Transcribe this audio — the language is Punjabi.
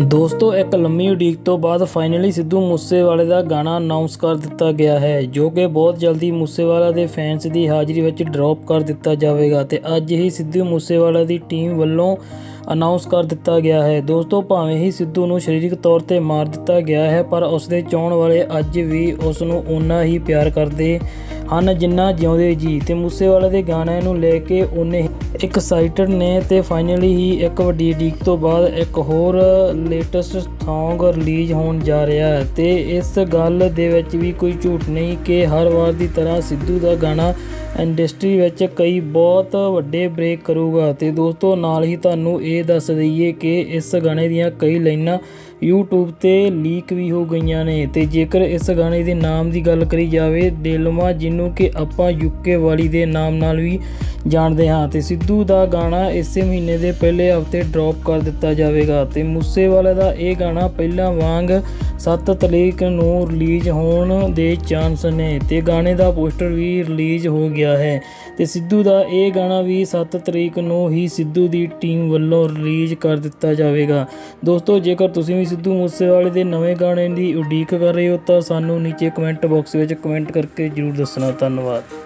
ਦੋਸਤੋ, ਇੱਕ ਲੰਮੀ ਉਡੀਕ ਤੋਂ ਬਾਅਦ ਫਾਈਨਲੀ ਸਿੱਧੂ ਮੂਸੇਵਾਲੇ ਦਾ ਗਾਣਾ ਅਨਾਉਂਸ ਕਰ ਦਿੱਤਾ ਗਿਆ ਹੈ, ਜੋ ਕਿ ਬਹੁਤ ਜਲਦੀ ਮੂਸੇਵਾਲਾ ਦੇ ਫੈਨਸ ਦੀ ਹਾਜ਼ਰੀ ਵਿੱਚ ਡ੍ਰੌਪ ਕਰ ਦਿੱਤਾ ਜਾਵੇਗਾ ਤੇ ਅੱਜ ਹੀ ਸਿੱਧੂ ਮੂਸੇਵਾਲਾ ਦੀ ਟੀਮ ਵੱਲੋਂ ਅਨਾਉਂਸ ਕਰ ਦਿੱਤਾ ਗਿਆ ਹੈ। ਦੋਸਤੋ, ਭਾਵੇਂ ਹੀ ਸਿੱਧੂ ਨੂੰ ਸਰੀਰਕ ਤੌਰ ਤੇ ਮਾਰ ਦਿੱਤਾ ਗਿਆ ਹੈ, ਪਰ ਉਸ ਦੇ ਚਾਹਣ ਵਾਲੇ ਅੱਜ ਵੀ ਉਸ ਨੂੰ ਓਨਾ ਹੀ ਪਿਆਰ ਕਰਦੇ ਹਨ ਜਿੰਨਾ ਜਿਉਂਦੇ ਜੀ। ਤੇ ਮੂਸੇਵਾਲੇ ਦੇ ਗਾਣਿਆਂ ਨੂੰ ਲੈ ਕੇ ਉਹਨੇ ਐਕਸਾਈਟਡ ਨੇ ਤੇ ਫਾਈਨਲੀ ਹੀ ਇੱਕ ਵੱਡੀ ਉਡੀਕ ਤੋਂ ਬਾਅਦ ਇੱਕ ਹੋਰ ਲੇਟੈਸਟ Song ਰਿਲੀਜ਼ ਹੋਣ ਜਾ ਰਿਹਾ ਹੈ। ਤੇ ਇਸ ਗੱਲ ਦੇ ਵਿੱਚ ਵੀ ਕੋਈ ਝੂਠ ਨਹੀਂ ਕਿ ਹਰ ਵਾਰ ਦੀ ਤਰ੍ਹਾਂ ਸਿੱਧੂ ਦਾ ਗਾਣਾ ਇੰਡਸਟਰੀ ਵਿੱਚ ਕਈ ਬਹੁਤ ਵੱਡੇ ਬ੍ਰੇਕ ਕਰੂਗਾ। ਤੇ ਦੋਸਤੋ, ਨਾਲ ਹੀ ਤੁਹਾਨੂੰ ਇਹ ਦੱਸ ਦਈਏ ਕਿ ਇਸ ਗਾਣੇ ਦੀਆਂ ਕਈ ਲਾਈਨਾਂ YouTube ਤੇ ਲੀਕ ਵੀ ਹੋ ਗਈਆਂ ਨੇ। ਤੇ ਜੇਕਰ ਇਸ ਗਾਣੇ ਦੇ ਨਾਮ ਦੀ ਗੱਲ ਕਰੀ ਜਾਵੇ, ਦਿਲਮਾ ਜਿਹਨੂੰ ਕਿ ਆਪਾਂ ਯੂਕੇ ਵਾਲੀ ਦੇ ਨਾਮ ਨਾਲ ਵੀ ਜਾਣਦੇ ਹਾਂ, ਤੇ ਸਿੱਧੂ ਦਾ ਗਾਣਾ ਇਸੇ ਮਹੀਨੇ ਦੇ ਪਹਿਲੇ ਹਫ਼ਤੇ ਡ੍ਰੌਪ ਕਰ ਦਿੱਤਾ ਜਾਵੇਗਾ। ਤੇ ਮੂਸੇਵਾਲੇ ਦਾ ਇਹ ਗਾਣਾ ਪਹਿਲਾਂ ਵਾਂਗ 7 ਤਰੀਕ ਨੂੰ ਰਿਲੀਜ਼ ਹੋਣ ਦੇ ਚਾਂਸ ਨੇ ਤੇ ਗਾਣੇ ਦਾ ਪੋਸਟਰ ਵੀ ਰਿਲੀਜ਼ ਹੋ ਗਿਆ ਹੈ ਤੇ ਸਿੱਧੂ ਦਾ ਇਹ ਗਾਣਾ ਵੀ 7 ਤਰੀਕ ਨੂੰ ਹੀ ਸਿੱਧੂ ਦੀ ਟੀਮ ਵੱਲੋਂ ਰਿਲੀਜ਼ ਕਰ ਦਿੱਤਾ ਜਾਵੇਗਾ। ਦੋਸਤੋ, ਜੇਕਰ ਤੁਸੀਂ ਵੀ ਸਿੱਧੂ ਮੂਸੇਵਾਲੇ ਦੇ ਨਵੇਂ ਗਾਣੇ ਦੀ ਉਡੀਕ ਕਰ ਰਹੇ ਹੋ ਤਾਂ ਸਾਨੂੰ ਨੀਚੇ ਕਮੈਂਟ ਬਾਕਸ ਵਿੱਚ ਕਮੈਂਟ ਕਰਕੇ ਜਰੂਰ ਦੱਸਣਾ। ਧੰਨਵਾਦ।